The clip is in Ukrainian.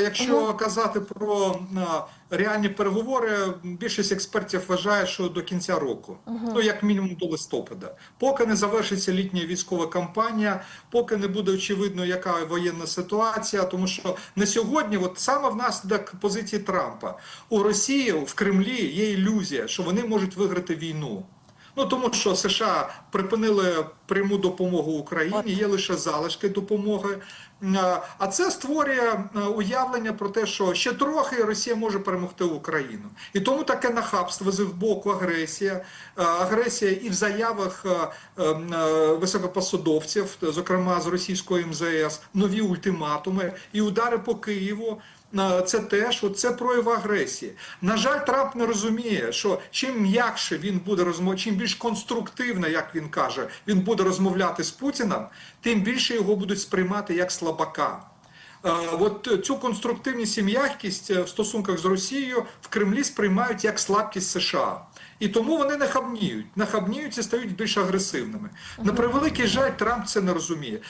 Якщо казати про реальні переговори, більшість експертів вважає, що до кінця року, ну як мінімум до листопада, поки не завершиться літня військова кампанія, поки не буде очевидно, яка воєнна ситуація, тому що на сьогодні, от саме внаслідок позиції Трампа, у Росії в Кремлі є ілюзія, що вони можуть виграти війну. Ну тому що США припинили пряму допомогу Україні, є лише залишки допомоги. А, А це створює е, уявлення про те, що ще трохи Росія може перемогти Україну. І тому таке нахабство з боку, агресія, е, агресія і в заявах е, е, е, високопосадовців, зокрема з російської МЗС, нові ультиматуми і удари по Києву. Е, Це теж от це прояв агресії. На жаль, Трамп не розуміє, що чим м'якше він буде розмовляти, чим більш конструктивно, як він каже, він буде розмовляти з Путіним, тим більше його будуть сприймати як слабака. Е, От цю конструктивність і м'якість е, в стосунках з Росією в Кремлі сприймають як слабкість США. І тому вони нахабніють, нахабніють і стають більш агресивними. На превеликий жаль, Трамп це не розуміє.